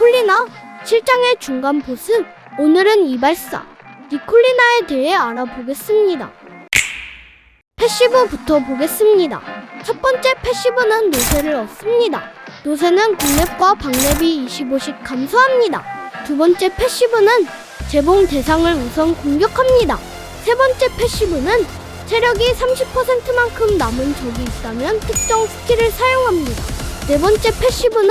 니콜리나 실장의 중간 보스 오늘은 이발사 니콜리나에 대해 알아보겠습니다. 패시브부터 보겠습니다. 첫 번째 패시브는 노세를 얻습니다. 노세는 국랩과 방랩이 25씩 감소합니다. 두 번째 패시브는 재봉 대상을 우선 공격합니다. 세 번째 패시브는 체력이 30%만큼 남은 적이 있다면 특정 스킬을 사용합니다. 네 번째 패시브는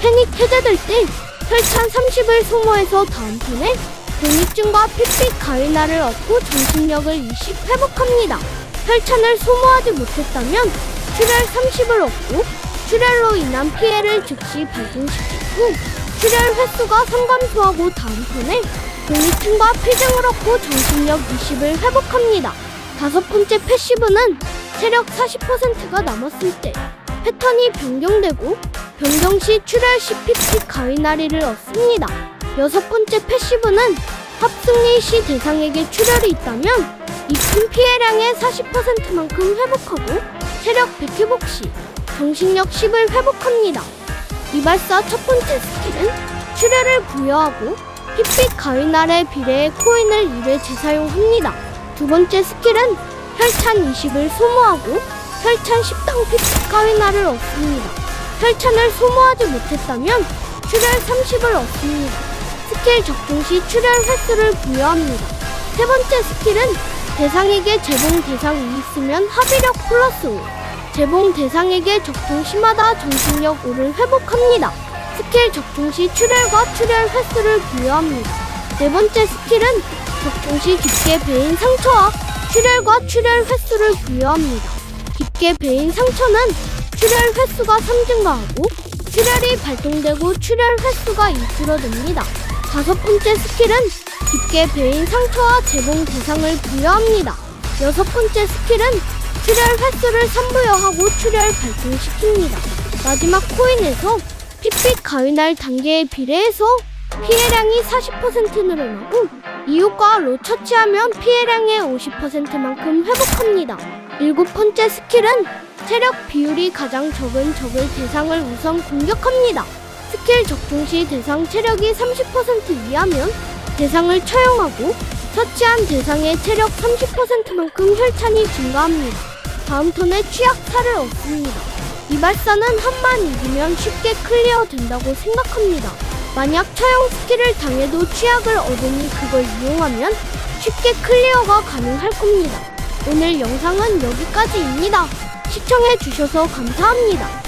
패닉 해제될 때 혈찬 30을 소모해서 다음 턴에 독립증과 핏빛 가위나를 얻고 정신력을 20 회복합니다. 혈찬을 소모하지 못했다면 출혈 30을 얻고 출혈로 인한 피해를 즉시 발생시키고 출혈 횟수가 상감소하고 다음 턴에 독립증과 피증을 얻고 정신력 20을 회복합니다. 다섯 번째 패시브는 체력 40%가 남았을 때 패턴이 변경되고 변경 시 출혈 시 PP 가위나리를 얻습니다. 여섯 번째 패시브는 합승리 시 대상에게 출혈이 있다면 입힌 피해량의 40%만큼 회복하고 체력 100 회복 시 정신력 10을 회복합니다. 이발사 첫 번째 스킬은 출혈을 부여하고 핏빛 가위날에 비례해 코인을 1회 재사용합니다. 두 번째 스킬은 혈찬 20을 소모하고 혈찬 10당 핏빛 가위날을 얻습니다. 혈찬을 소모하지 못했다면 출혈 30을 얻습니다. 스킬 적중 시 출혈 횟수를 부여합니다. 세 번째 스킬은 대상에게 재봉 대상이 있으면 합의력 플러스 5. 재봉 대상에게 적중 시마다 정신력 5를 회복합니다. 스킬 적중 시 출혈과 출혈 횟수를 부여합니다. 네 번째 스킬은 적중 시 깊게 베인 상처와 출혈과 출혈 횟수를 부여합니다. 깊게 베인 상처는 출혈 횟수가 3 증가하고 출혈이 발동되고 출혈 횟수가 2 줄어듭니다. 다섯 번째 스킬은 깊게 베인 상처와 재봉 대상을 부여합니다. 여섯 번째 스킬은 출혈 횟수를 3부여하고 출혈 발동시킵니다. 마지막 코인에서 핏빛 가위날 단계에 비례해서 피해량이 40% 늘어나고 이웃과 로 처치하면 피해량의 50%만큼 회복합니다. 일곱 번째 스킬은 체력 비율이 가장 적은 적을 대상을 우선 공격합니다. 스킬 적중 시 대상 체력이 30% 이하면 대상을 처형하고 처치한 대상의 체력 30%만큼 혈찬이 증가합니다. 다음 턴에 취약사를 얻습니다. 이발사는 한만 이기면 쉽게 클리어 된다고 생각합니다. 만약 처형 스킬을 당해도 취약을 얻으니 그걸 이용하면 쉽게 클리어가 가능할 겁니다. 오늘 영상은 여기까지입니다. 시청해 주셔서 감사합니다.